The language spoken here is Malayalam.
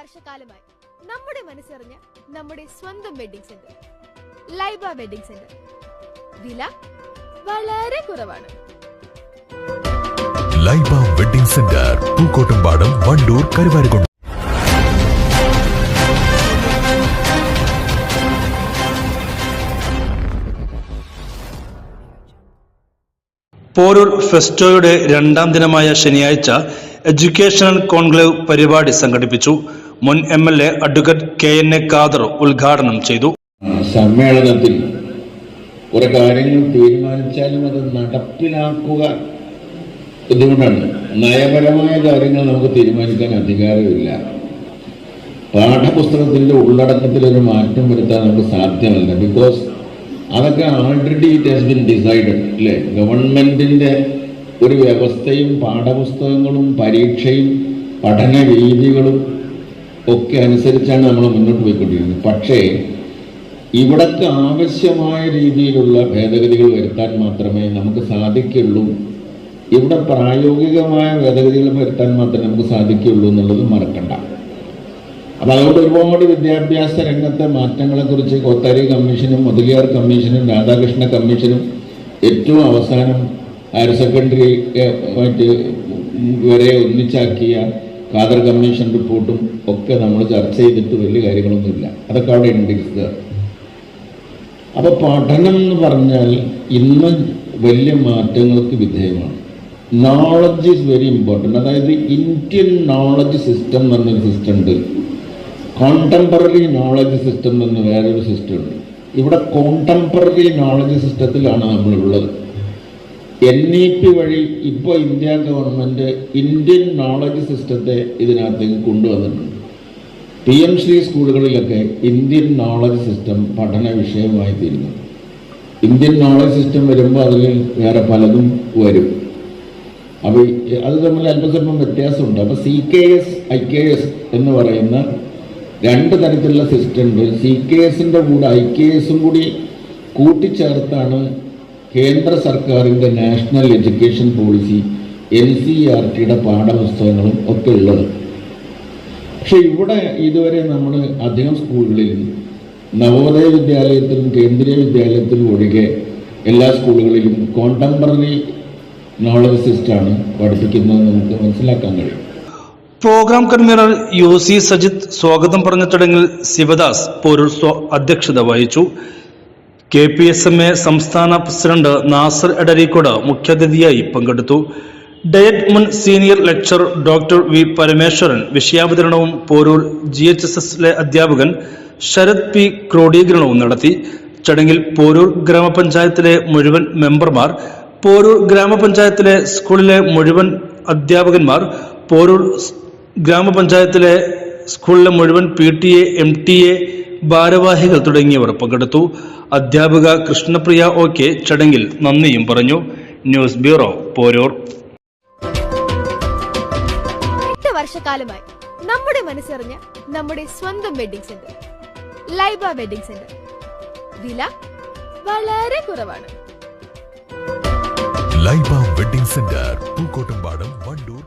വർഷക്കാലമായി നമ്മുടെ മനസ്സറിഞ്ഞ നമ്മുടെ സ്വന്തം wedding centre Laiba wedding centre വില വളരെ കുറവാണ്. Laiba wedding centre Pookkottumpadam Wandoor Karuvarakundu. Poroor ഫെസ്റ്റോയുടെ രണ്ടാം ദിനമായ ശനിയാഴ്ച എഡ്യൂക്കേഷണൽ കോൺക്ലേവ് പരിപാടി സംഘടിപ്പിച്ചു. മുൻ M L A advocate K N A Khader ഉദ്ഘാടനം ചെയ്തു. സമ്മേളനത്തിൽ കുറെ കാര്യങ്ങൾ തീരുമാനിച്ചാലും അത് നടപ്പിലാക്കുക എന്തുകൊണ്ടാണ്? നയപരമായ കാര്യങ്ങൾ നമുക്ക് തീരുമാനിക്കാൻ അധികാരമില്ല. പാഠപുസ്തകത്തിന്റെ ഉള്ളടക്കത്തിൽ ഒരു മാറ്റം വരുത്താൻ നമുക്ക് സാധ്യമല്ല. ബിക്കോസ് അതൊക്കെ already it has been decided അല്ലേ? ഗവൺമെന്റിന്റെ ഒരു വ്യവസ്ഥയും പാഠപുസ്തകങ്ങളും പരീക്ഷയും പഠന രീതികളും ഒക്കെ അനുസരിച്ചാണ് നമ്മൾ മുന്നോട്ട് പോയിക്കൊണ്ടിരിക്കുന്നത് പക്ഷേ ഇവിടത്തെ ആവശ്യമായ രീതിയിലുള്ള ഭേദഗതികൾ വരുത്താൻ മാത്രമേ നമുക്ക് സാധിക്കുള്ളൂ. ഇവിടെ പ്രായോഗികമായ ഭേദഗതികൾ വരുത്താൻ മാത്രമേ നമുക്ക് സാധിക്കുള്ളൂ എന്നുള്ളത് മറക്കണ്ട. അപ്പം അതുകൊണ്ട് ഒരുപാട് വിദ്യാഭ്യാസ രംഗത്തെ മാറ്റങ്ങളെക്കുറിച്ച് കോത്താരി കമ്മീഷനും മുതലിയാർ കമ്മീഷനും രാധാകൃഷ്ണ കമ്മീഷനും ഏറ്റവും അവസാനം ഹയർ സെക്കൻഡറി മറ്റ് വരെ ഒന്നിച്ചാക്കിയ ഖാദർ കമ്മീഷൻ റിപ്പോർട്ടും ഒക്കെ നമ്മൾ ചർച്ച ചെയ്തിട്ട് വലിയ കാര്യങ്ങളൊന്നുമില്ല. അതൊക്കെ അവിടെ ഉണ്ട് അപ്പോൾ പഠനം എന്ന് പറഞ്ഞാൽ ഇന്ന് വലിയ മാറ്റങ്ങൾക്ക് വിധേയമാണ്. നോളജ് ഈസ് വെരി ഇമ്പോർട്ടന്റ് അതായത് ഇന്ത്യൻ നോളജ് സിസ്റ്റം എന്ന് പറഞ്ഞൊരു സിസ്റ്റം ഉണ്ട്. കോണ്ടംപററി നോളജ് സിസ്റ്റം എന്ന് വേറൊരു സിസ്റ്റം ഉണ്ട്. ഇവിടെ കോണ്ടംപററി നോളജ് സിസ്റ്റത്തിലാണ് നമ്മളുള്ളത് എൻ ഇ പി വഴി ഇപ്പോൾ ഇന്ത്യ ഗവൺമെന്റ് ഇന്ത്യൻ നോളജ് സിസ്റ്റത്തെ ഇതിനകത്തേക്ക് കൊണ്ടുവന്നിട്ടുണ്ട്. പി എം ശ്രീ സ്കൂളുകളിലൊക്കെ ഇന്ത്യൻ നോളജ് സിസ്റ്റം പഠന വിഷയമായി തീരുന്നു. ഇന്ത്യൻ നോളജ് സിസ്റ്റം വരുമ്പോൾ അതിൽ വേറെ പലതും വരും. അപ്പോൾ അത് തമ്മിൽ അല്പസ്വല്പം വ്യത്യാസമുണ്ട്. അപ്പോൾ C K S I K S എന്ന് പറയുന്ന രണ്ട് തരത്തിലുള്ള സിസ്റ്റം ഉണ്ട്. സി കെ എസിന്റെ കൂടെ ഐ കെ എസും കൂടി കൂട്ടിച്ചേർത്താണ് കേന്ദ്ര സർക്കാരിന്റെ national education policy N C R ടിയുടെ പാഠപുസ്തകങ്ങളും ഒക്കെ ഉള്ളത്. പക്ഷെ ഇവിടെ ഇതുവരെ നമ്മൾ അധികം സ്കൂളുകളിൽ നവോദയ വിദ്യാലയത്തിലും കേന്ദ്രീയ വിദ്യാലയത്തിലും ഒഴികെ എല്ലാ സ്കൂളുകളിലും കോണ്ടംപററി നോളജ് സിസ്റ്റാണ് പഠിപ്പിക്കുന്നത് നമുക്ക് മനസ്സിലാക്കാൻ കഴിയും. Program convener U C Sajith സ്വാഗതം പറഞ്ഞ ചടങ്ങിൽ ശിവദാസ് പോരൂർ സ്വ അധ്യക്ഷത വഹിച്ചു. K P S M A സംസ്ഥാന പ്രസിഡന്റ് നാസർ എടരീക്കോട് മുഖ്യാതിഥിയായി പങ്കെടുത്തു. ഡയറ്റ് മുൻ senior lecturer doctor V Parameswaran വിഷയാവതരണവും Poroor G H S എസിലെ അധ്യാപകൻ ശരത് പി ക്രോഡീകരണവും നടത്തി. ചടങ്ങിൽ പോരൂർ ഗ്രാമപഞ്ചായത്തിലെ മുഴുവൻ മെമ്പർമാർ പോരൂർ ഗ്രാമപഞ്ചായത്തിലെ സ്കൂളിലെ മുഴുവൻ അധ്യാപകന്മാർ പോരൂർ ഗ്രാമപഞ്ചായത്തിലെ സ്കൂളിലെ മുഴുവൻ P T A M T A ഭാരവാഹികൾ തുടങ്ങിയവർ പങ്കെടുത്തു. അധ്യാപിക കൃഷ്ണപ്രിയ ഒ കെ ചടങ്ങിൽ നന്ദിയും പറഞ്ഞു. News bureau Porur. വർഷക്കാലമായി നമ്മുടെ മനസ്സറിഞ്ഞ നമ്മുടെ സ്വന്തം wedding centre Laiba wedding centre. വില വളരെ കുറവാണ്. Laiba wedding centre Pookkottumpadam Wandoor